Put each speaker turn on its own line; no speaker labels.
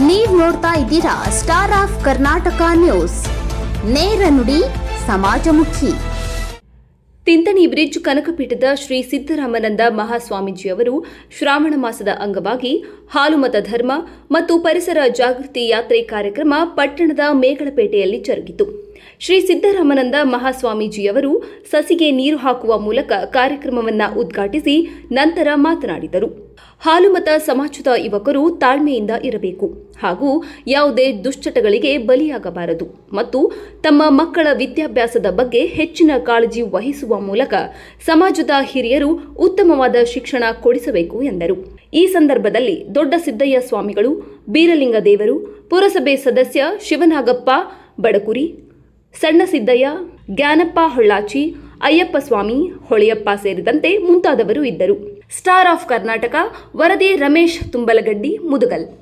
ನೀವ್ ನೋಡ್ತಾ ಇದ್ದೀರಾ ಸ್ಟಾರ್ ಆಫ್ ಕರ್ನಾಟಕ ನ್ಯೂಸ್ ನೇರ ನುಡಿ, ಸಮಾಜಮುಖಿ.
ತಿಂತಣಿ ಬ್ರಿಡ್ಜ್ ಕನಕಪೀಠದ ಶ್ರೀ ಸಿದ್ದರಾಮಾನಂದ ಮಹಾಸ್ವಾಮೀಜಿಯವರು ಶ್ರಾವಣ ಮಾಸದ ಅಂಗವಾಗಿ ಹಾಲುಮತ ಧರ್ಮ ಮತ್ತು ಪರಿಸರ ಜಾಗೃತಿ ಯಾತ್ರೆ ಕಾರ್ಯಕ್ರಮ ಪಟ್ಟಣದ ಮೇಗಳಪೇಟೆಯಲ್ಲಿ ಜರುಗಿತು. ಶ್ರೀ ಸಿದ್ದರಾಮಾನಂದ ಮಹಾಸ್ವಾಮೀಜಿಯವರು ಸಸಿಗೆ ನೀರು ಹಾಕುವ ಮೂಲಕ ಕಾರ್ಯಕ್ರಮವನ್ನು ಉದ್ಘಾಟಿಸಿ ನಂತರ ಮಾತನಾಡಿದರು. ಹಾಲುಮತ ಸಮಾಜದ ಯುವಕರು ತಾಳ್ಮೆಯಿಂದ ಇರಬೇಕು ಹಾಗೂ ಯಾವುದೇ ದುಶ್ಚಟಗಳಿಗೆ ಬಲಿಯಾಗಬಾರದು ಮತ್ತು ತಮ್ಮ ಮಕ್ಕಳ ವಿದ್ಯಾಭ್ಯಾಸದ ಬಗ್ಗೆ ಹೆಚ್ಚಿನ ಕಾಳಜಿ ವಹಿಸುವ ಮೂಲಕ ಸಮಾಜದ ಹಿರಿಯರು ಉತ್ತಮವಾದ ಶಿಕ್ಷಣ ಕೊಡಿಸಬೇಕು ಎಂದರು. ಈ ಸಂದರ್ಭದಲ್ಲಿ ದೊಡ್ಡ ಸಿದ್ದಯ್ಯ ಸ್ವಾಮಿಗಳು, ಬೀರಲಿಂಗ ದೇವರು, ಪುರಸಭೆ ಸದಸ್ಯ ಶಿವನಾಗಪ್ಪ, ಬಡಕುರಿ, ಸಣ್ಣ ಸಿದ್ದಯ್ಯ, ಜ್ಞಾನಪ್ಪ ಹೊಳ್ಳಾಚಿ ಅಯ್ಯಪ್ಪ ಸ್ವಾಮಿ ಹೊಳೆಯಪ್ಪ ಸೇರಿದಂತೆ ಮುಂತಾದವರು ಇದ್ದರು. ಸ್ಟಾರ್ ಆಫ್ ಕರ್ನಾಟಕ ವರದಿ ರಮೇಶ್ ತುಂಬಲಗಡ್ಡಿ ಮುದುಗಲ್.